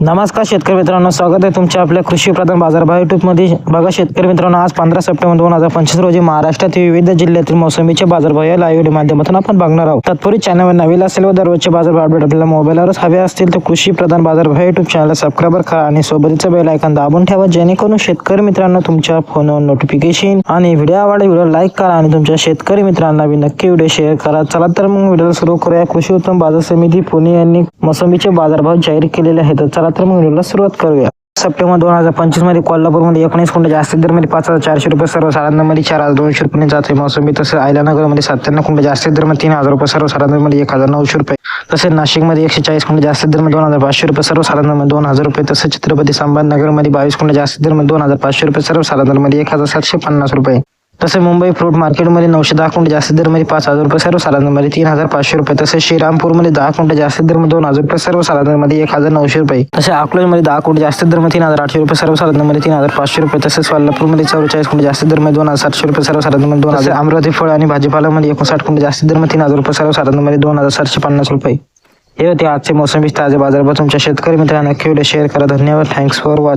नमस्कार शेतकरी मित्रांनो स्वागत आहे तुमच्या आपल्या कृषी प्रधान बाजारभाव युट्यूबमध्ये बघा शेतकरी मित्रांनो आज पंधरा सप्टेंबर दोन हजार पंचवीस रोजी महाराष्ट्रातील विविध जिल्ह्यातील मोसंबीचे बाजारभाव या लाईव्ह माध्यमातून आपण बघणार आहोत. तत्पूर्वी चॅनलवर नवीन असेल व दररोजचे बाजारभाव अपडेट आपल्याला मोबाईलवरच हवे असतील तर कृषी प्रधान बाजारभाव युट्यूब चॅनलला सबस्क्राईबर करा आणि सोबतचं बेल आयकॉन दाबून ठेवा जेणेकरून शेतकरी मित्रांनो तुमच्या फोनवर नोटिफिकेशन आणि व्हिडिओ आवडला व्हिडिओ लाईक करा आणि तुमच्या शेतकरी मित्रांना बी नक्की व्हिडिओ शेअर करा. चला तर मग व्हिडिओ सुरू करूया. कृषी उत्तम बाजार समिती पुणे यांनी मोसंबीचे बाजारभाव जाहीर केलेले आहेत. चला चला तर मग व्हिडिओला सुरुवात करूया. सप्टेंबर दोन हजार पंचवीसमध्ये कोल्हापूरमध्ये एकोणीस क्विंटल जास्तीत दरमध्ये पाच हजार चारशे रुपये सर्व सारांमध्ये चार हजार दोनशे रुपये जाते मोसंबी तसंच आयलानगरमध्ये सत्त्याण्णव क्विंटल जास्तीत दरमध्ये तीन हजार रुपये सर्व सारांमध्ये एक हजार नऊशे रुपये. तसेच नाशिकमध्ये एकशे चाळीस क्विंटल जास्तीत दरमध्ये दोन हजार पाचशे रुपये सर्व सारांमध्ये दोन हजार रुपये. तसेच छत्रपती संभाजीनगरमध्ये बावीस क्विंटल जास्तीत दरमध्ये दोन हजार पाचशे रुपये सर्व सारांमध्ये एक हजार सातशे पन्नास रुपये. तसे मुंबई फ्रूट मार्केटमध्ये नऊशे दहा क्विंटल जास्तीत दरमध्ये पाच हजार रुपये सर्व सालांमध्ये तीन हजार पाचशे रुपये. तसेच श्रीरामपूरमध्ये दहा क्विंटल जास्तीत दरमध्ये दोन हजार रुपये सर्व सालांमध्ये एक हजार नऊशे रुपये. तसे अकोल्यामध्ये दहा क्विंटल जास्तीत दरमध्ये तीन हजार आठशे रुपये सर्व सालांमध्ये तीन हजार पाचशे रुपये. तसेच सोलापूरमध्ये चौवेचाळीस क्विंटल जास्तीत दरमध्ये दोन हजार सातशे रुपये सर्व सालांमध्ये दोन हजार अमरावती फळ आणि भाजीपाल्यामध्ये एकोणसाठ क्विंटल जास्तीत दरमध्ये तीन हजार रुपये सर्व सालांमध्ये दोन हजार सातशे पन्नास रुपये. हे होते आजचे मोसंबी ताजे बाजारभाव तुमच्या शेतकरी मित्रांना. व्हिडिओ शेअर करा. धन्यवाद. Thanks for watching